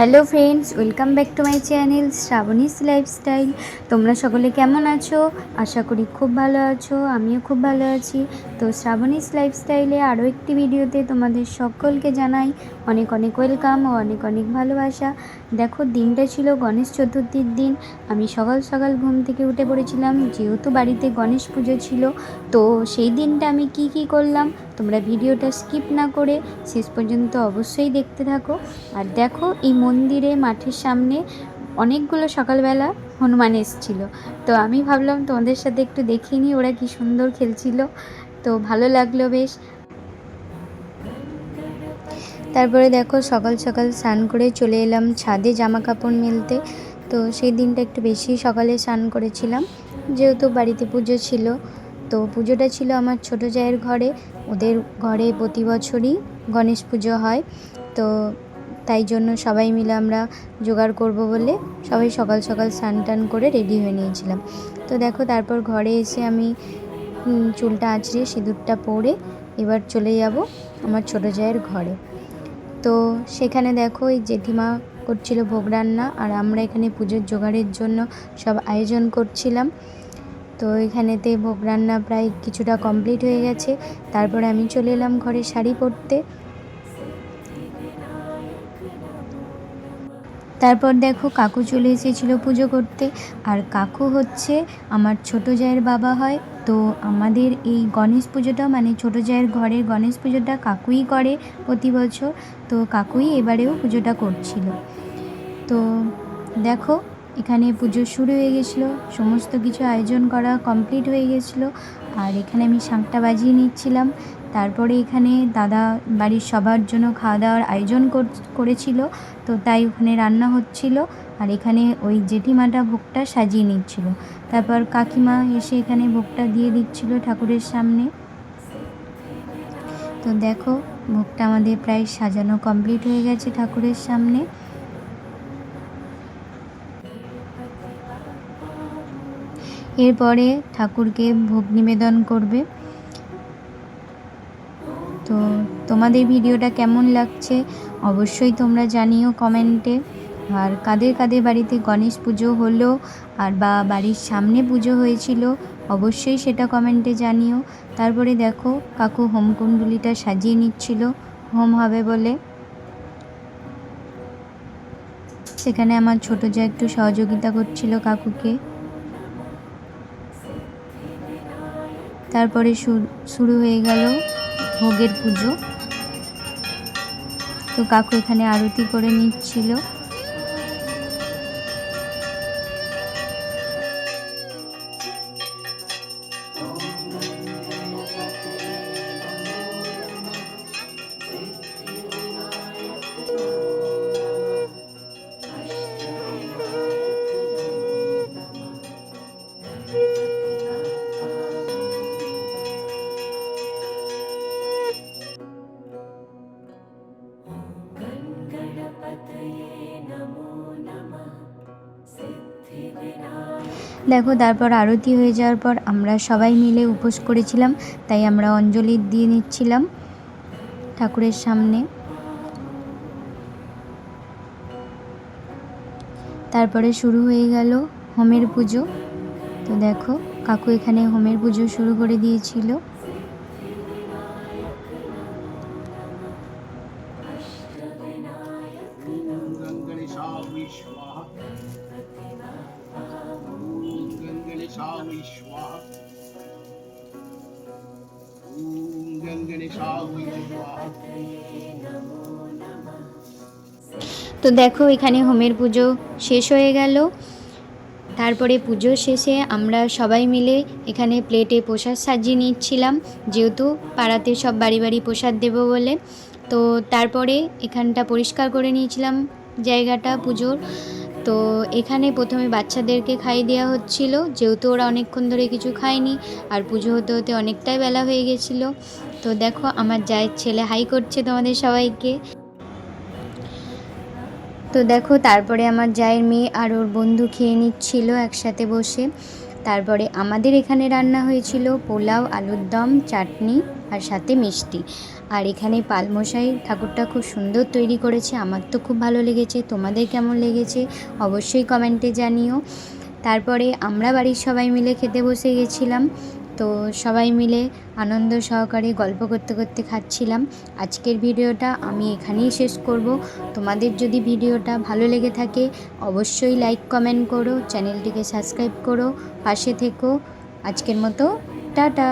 Hello friends, welcome back to my channel Srabani's lifestyle. তোমরা সকলে কেমন আছো? আশা করি খুব ভালো আছো, আমিও খুব ভালো আছি। তো শ্রাবণীস লাইফস্টাইলে আরও একটি ভিডিওতে তোমাদের সকলকে জানাই অনেক অনেক ওয়েলকাম ও অনেক অনেক ভালোবাসা। দেখো, দিনটা ছিল গণেশ চতুর্থীর দিন। আমি সকাল সকাল ঘুম থেকে উঠে পড়েছিলাম, যেহেতু বাড়িতে গণেশ পুজো ছিল, তো সেই দিনটা আমি কি কি করলাম? তোমরা ভিডিওটা স্কিপ না করে শেষ পর্যন্ত অবশ্যই দেখতে থাকো। আর দেখো, এই মন্দিরে মাঠের সামনে অনেকগুলো সকালবেলা হনুমান এসেছিল। তো আমি ভাবলাম তোমাদের সাথে একটু দেখিয়ে নিই ওরা কি সুন্দর খেলছিল। তো ভালো লাগল বেশ। তারপরে দেখো, সকাল সকাল স্নান করে চলে এলাম ছাদে জামা কাপড় মেলতে। তো সেই দিনটা একটু বেশি সকালে স্নান করেছিলাম। যেহেতু বাড়িতে পুজো ছিল তো পুজোটা ছিল আমার ছোটো জায়ের ঘরে। ওদের ঘরে প্রতি বছরই গণেশ পুজো হয়। তো তাই জন্য সবাই মিলে আমরা জোগাড় করব বলে সবাই সকাল সকাল স্নান টান করে রেডি হয়ে নিয়েছিলাম। তো দেখো তারপর ঘরে এসে আমি চুলটা আঁচড়ে সিঁদুরটা পরে এবার চলে যাব আমার ছোটো জায়ের ঘরে। তো সেখানে দেখো এই জেঠিমা করছিল ভোগ রান্না আর আমরা এখানে পুজোর জোগাড়ের জন্য সব আয়োজন করছিলাম। তো এখানেতে ভোগ রান্না প্রায় কিছুটা কমপ্লিট হয়ে গেছে। তারপরে আমি চলে এলাম ঘরে শাড়ি পরতে। তারপর দেখো কাকু চলে এসেছিল পুজো করতে। আর কাকু হচ্ছে আমার ছোটো জায়ের বাবা হয়। তো আমাদের এই গণেশ পুজোটা মানে ছোটো জায়ের ঘরের গণেশ পুজোটা কাকুই করে প্রতি বছর। তো কাকুই এবারেও পুজোটা করছিল। তো দেখো এখানে পুজো শুরু হয়ে গেছিল, সমস্ত কিছু আয়োজন করা কমপ্লিট হয়ে গেছিল, আর এখানে আমি শাঁখটা বাজিয়ে নিচ্ছিলাম। তারপরে এখানে দাদা বাড়ির সবার জন্য খাওয়া দাওয়ার আয়োজন কর- করেছিল, তো তাই ওখানে রান্না হচ্ছিল, আর এখানে ওই জেঠিমাটা ভোগটা সাজিয়ে নিচ্ছিল। তারপর কাকিমা এসে এখানে ভোগটা দিয়ে দিচ্ছিল ঠাকুরের সামনে। তো দেখো, ভোগটা আমাদের প্রায় সাজানো কমপ্লিট হয়ে গেছে ঠাকুরের সামনে। এরপরে ঠাকুরকে ভোগ নিবেদন করবে। তো তোমাদের ভিডিওটা কেমন লাগছে অবশ্যই তোমরা জানিও কমেন্টে। আর কাদের কাদের বাড়িতে গণেশ পুজো হলো আর বা বাড়ির সামনে পুজো হয়েছিল অবশ্যই সেটা কমেন্টে জানিও। তারপরে দেখো কাকু হোমকুণ্ডলিটা সাজিয়ে নিচ্ছিল, হোম হবে বলে। সেখানে আমার ছোটো যা একটু সহযোগিতা করছিল কাকুকে। তারপরে শুর- হয়ে গেল ভোগের পুজো। তো কাকু এখানে আরতি করে নিচ্ছিল। দেখো, তারপর আরতি হয়ে যাওয়ার পর আমরা সবাই মিলে উপোস করেছিলাম, তাই আমরা অঞ্জলি দিয়ে নিচ্ছিলাম ঠাকুরের সামনে। তারপরে শুরু হয়ে গেল হোমের পুজো। তো দেখো, কাকু এখানে হোমের পুজো শুরু করে দিয়েছিল। गणेशाय स्वाहा ॐ गणेशाय स्वाहा তো দেখো এখানে হোমের পুজো শেষ হয়ে গেল তারপরে পুজো শেষে আমরা সবাই মিলে এখানে প্লেটে প্রসাদ সাজিয়ে নিচ্ছিলাম যেহেতু পাড়াতে সব বাড়ি বাড়ি প্রসাদ দেবো বলে তো তারপরে এখানটা পরিষ্কার করে নিয়েছিলাম জায়গাটা পুজোর তো এখানে প্রথমে বাচ্চাদেরকে খাইয়ে দেওয়া হচ্ছিল। যেহেতু ওরা অনেকক্ষণ ধরে কিছু খায়নি, আর পুজো হতে হতে অনেকটাই বেলা হয়ে গেছিল। তো দেখো, আমার জায়ের ছেলে হাই করছে তোমাদের সবাইকে। তো দেখো, তারপরে আমার জায়ের মেয়ে আর ওর বন্ধু খেয়ে নিচ্ছিল একসাথে বসে। তারপরে আমাদের এখানে রান্না হয়েছিল পোলাও, আলুর দম, চাটনি। আর সাথে মিষ্টি। আর এখানে পালমশাই ঠাকুরটা খুব সুন্দর তৈরি করেছে। আমার তো খুব ভালো লেগেছে। তোমাদের কেমন লেগেছে অবশ্যই কমেন্টে জানিও। তারপরে আমরা বাড়ির সবাই মিলে খেতে বসে গেছিলাম। তো সবাই মিলে আনন্দ সহকারে গল্প করতে করতে খাচ্ছিলাম। আজকের ভিডিওটা আমি এখানেই শেষ করব। তোমাদের যদি ভিডিওটা ভালো লেগে থাকে অবশ্যই লাইক, কমেন্ট করো, চ্যানেলটিকে সাবস্ক্রাইব করো, পাশে থেকো। আজকের মতো টাটা।